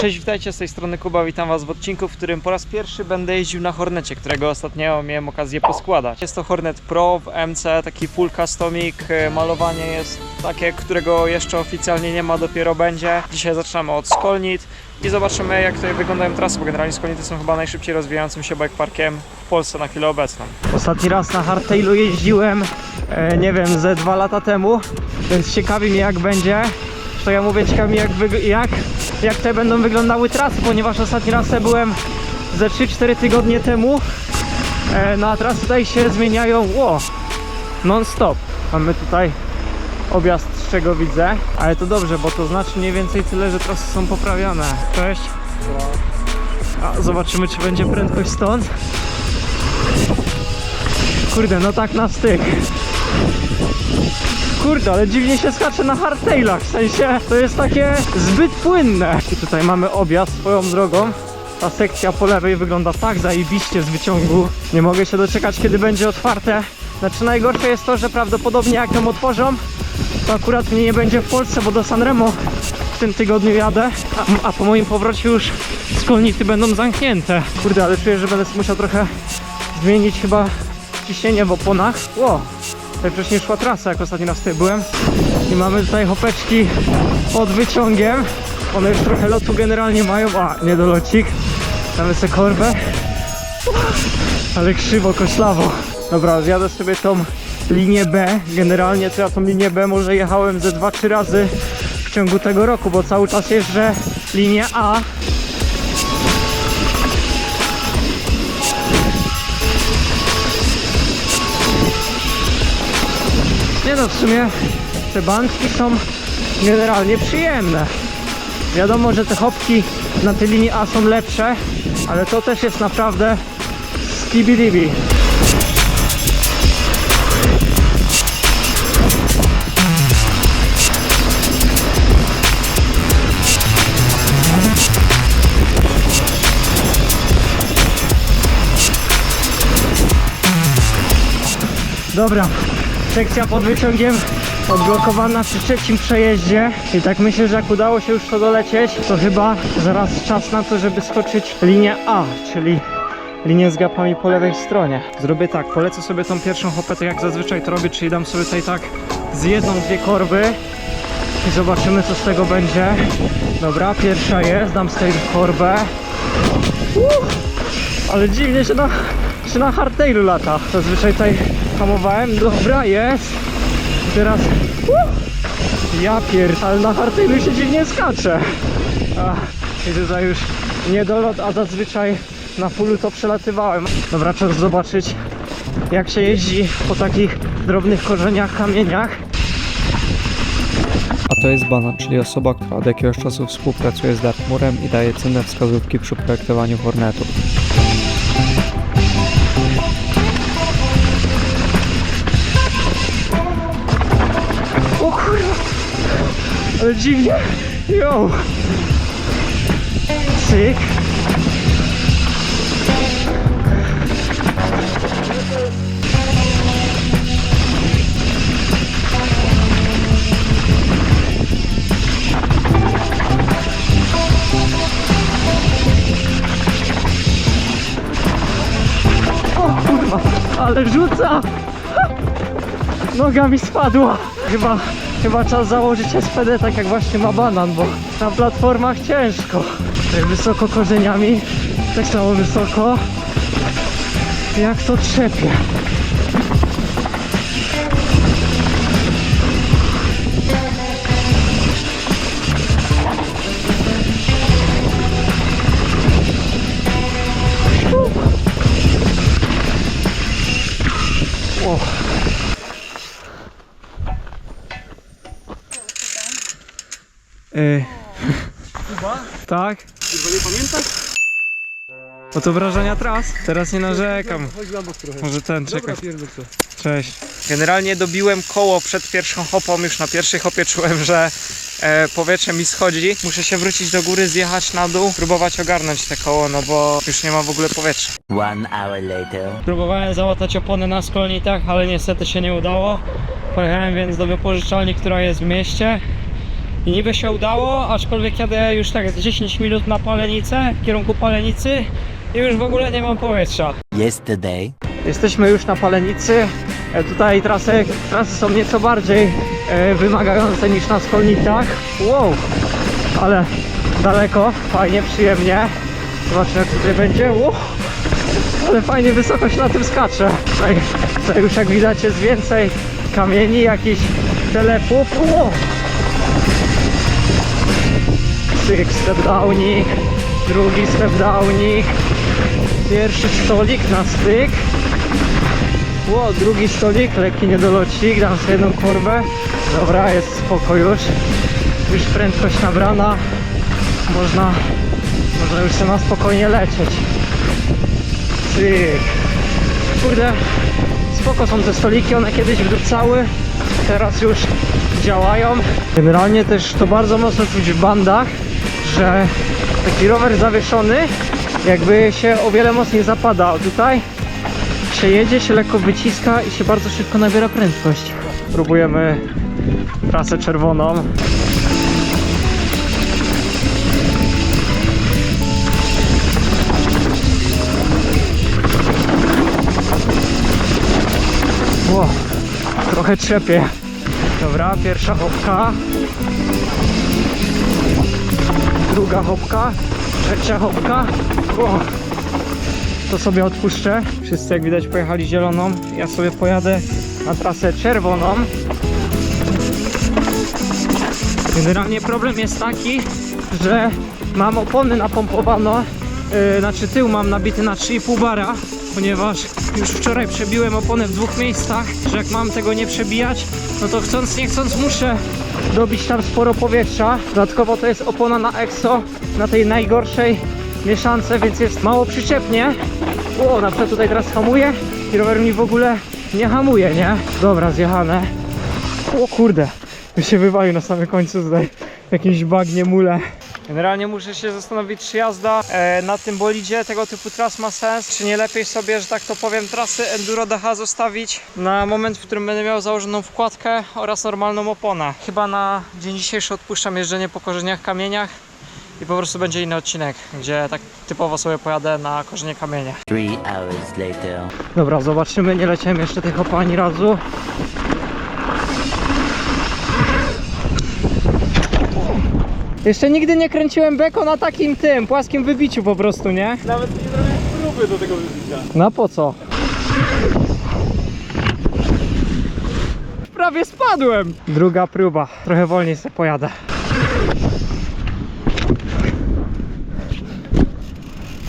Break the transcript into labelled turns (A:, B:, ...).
A: Cześć, witajcie z tej strony Kuba, witam Was w odcinku, w którym po raz pierwszy będę jeździł na Hornecie, którego ostatnio miałem okazję poskładać. Jest to Hornet Pro w MC, taki full customic, e, malowanie jest takie, którego jeszcze oficjalnie nie ma, dopiero będzie. Dzisiaj zaczynamy od Skolnit i zobaczymy jak tutaj wyglądają trasy, bo generalnie Skolnity są chyba najszybciej rozwijającym się bikeparkiem w Polsce na chwilę obecną. Ostatni raz na hardtailu jeździłem, e, nie wiem, ze dwa lata temu, więc ciekawi mnie jak będzie. To ja mówię, ciekawi jak, jak, jak te będą wyglądały trasy, ponieważ ostatni raz te byłem ze 3-4 tygodnie temu. E, no a trasy tutaj się zmieniają ło, non-stop. Mamy tutaj objazd, z czego widzę, ale to dobrze, bo to znaczy mniej więcej tyle, że trasy są poprawiane. Cześć. A, zobaczymy, czy będzie prędkość stąd. Kurde, no tak na styk. Kurde, ale dziwnie się skacze na hardtailach, w sensie to jest takie zbyt płynne. I tutaj mamy objazd swoją drogą. Ta sekcja po lewej wygląda tak zajebiście z wyciągu. Nie mogę się doczekać, kiedy będzie otwarte. Znaczy najgorsze jest to, że prawdopodobnie jak ją otworzą, to akurat mnie nie będzie w Polsce, bo do Sanremo w tym tygodniu jadę, a, a po moim powrocie już skolnity będą zamknięte. Kurde, ale czuję, że będę musiał trochę zmienić chyba ciśnienie w oponach. Ło, Tutaj wcześniej szła trasa, jak ostatni raz tutaj byłem. I mamy tutaj hopeczki pod wyciągiem. One już trochę lotu generalnie mają. A, niedolocik. Damy sobie korbę. Ale krzywo, koślawo. Dobra, zjadę sobie tą linię B. Generalnie to ja tą linię B może jechałem ze 2-3 razy w ciągu tego roku, bo cały czas jeżdżę linię A. Nie no, w sumie te bandki są generalnie przyjemne. Wiadomo, że te hopki na tej linii A są lepsze, ale to też jest naprawdę skibidibi. Dobra, sekcja pod wyciągiem odblokowana przy trzecim przejeździe i tak myślę, że jak udało się już to dolecieć, to chyba zaraz czas na to, żeby skoczyć linię A, czyli linię z gapami po lewej stronie. Zrobię tak, polecę sobie tą pierwszą hopę, tak jak zazwyczaj to robię, czyli dam sobie tutaj tak z jedną, dwie korby i zobaczymy co z tego będzie. Dobra, pierwsza jest, dam tej korbę. Uff, ale dziwnie się na, się na hardtailu lata. Zazwyczaj tutaj hamowałem. Dobra, jest. Teraz... Uh, ja pier... Ale na hardtailu się dziwnie skacze. I tutaj już niedolot, a zazwyczaj na fullu to przelatywałem. Dobra, czas zobaczyć jak się jeździ po takich drobnych korzeniach, kamieniach.
B: A to jest Banan, czyli osoba, która od jakiegoś czasu współpracuje z Dartmoorem i daje cenne wskazówki przy projektowaniu Hornetów.
A: Ale dziwnie! Yo! Cyk! O kurwa! Ale rzuca! Noga mi spadła. Chyba, chyba czas założyć SPD tak jak właśnie ma banan, bo na platformach ciężko. Tutaj wysoko korzeniami, tak samo wysoko. Jak to trzepie. Tak?
C: Chyba nie pamiętasz?
A: No to wrażenia tras. Teraz nie narzekam.
C: Chodź na bok trochę.
A: Może ten,
C: Dobra,
A: czekaj.
C: pierdol.
A: Cześć. Generalnie dobiłem koło przed pierwszą hopą. Już na pierwszej hopie czułem, że e, powietrze mi schodzi. Muszę się wrócić do góry, zjechać na dół, próbować ogarnąć te koło, no bo już nie ma w ogóle powietrza.
D: One hour later.
A: Próbowałem załatać opony na skolnitach, ale niestety się nie udało. Pojechałem więc do wypożyczalni, która jest w mieście. I niby się udało, aczkolwiek jadę już tak z 10 minut na palenicę, w kierunku palenicy i już w ogóle nie mam powietrza.
D: Yesterday.
A: Jesteśmy już na Palenicy. E, Tutaj trasy, trasy są nieco bardziej e, wymagające niż na Skolnicach. Wow, ale daleko, fajnie, przyjemnie. Zobaczmy jak tutaj będzie. Wow. Ale fajnie wysoko się na tym skacze. Tutaj, tutaj już jak widać jest więcej kamieni, jakichś telepów. Wow. Cyk, step downik, drugi step downik, pierwszy stolik na styk. Ło, drugi stolik, lekki niedolocik, dam sobie jedną korbę. Dobra, jest spoko już. Już prędkość nabrana. Można, można już się na spokojnie lecieć. Cyk. Kurde, spoko są te stoliki, one kiedyś wdupcały, teraz już działają. Generalnie też to bardzo mocno czuć w bandach, że taki rower zawieszony jakby się o wiele mocniej zapada. Tutaj się jedzie, się lekko wyciska i się bardzo szybko nabiera prędkość. Próbujemy trasę czerwoną. Ło, trochę trzepie. Dobra, pierwsza hopka. Druga hopka. Trzecia hopka. Ło, to sobie odpuszczę. Wszyscy jak widać pojechali zieloną. Ja sobie pojadę na trasę czerwoną. Generalnie problem jest taki, że mam opony napompowano, yy, znaczy tył mam nabity na 3,5 bara, ponieważ już wczoraj przebiłem opony w dwóch miejscach, że jak mam tego nie przebijać, no to chcąc nie chcąc muszę dobić tam sporo powietrza. Dodatkowo to jest opona na EXO, na tej najgorszej mieszance, więc jest mało przyczepnie. O, na przykład tutaj teraz hamuje i rower mi w ogóle nie hamuje, nie? Dobra, zjechane. O kurde, już się wywalił na samym końcu tutaj jakimś bagnie mule. Generalnie muszę się zastanowić, czy jazda e, na tym bolidzie tego typu tras ma sens, czy nie lepiej sobie, że tak to powiem, trasy Enduro DH zostawić na moment, w którym będę miał założoną wkładkę oraz normalną oponę. Chyba na dzień dzisiejszy odpuszczam jeżdżenie po korzeniach, kamieniach i po prostu będzie inny odcinek, gdzie tak typowo sobie pojadę na korzenie kamienie.
D: Three hours later.
A: Dobra, zobaczymy, nie leciałem jeszcze tych opon ani razu. Jeszcze nigdy nie kręciłem beko na takim tym, płaskim wybiciu po prostu, nie?
C: Nawet nie zrobiłem próby do tego wybicia.
A: No po co? Prawie spadłem! Druga próba, trochę wolniej sobie pojadę.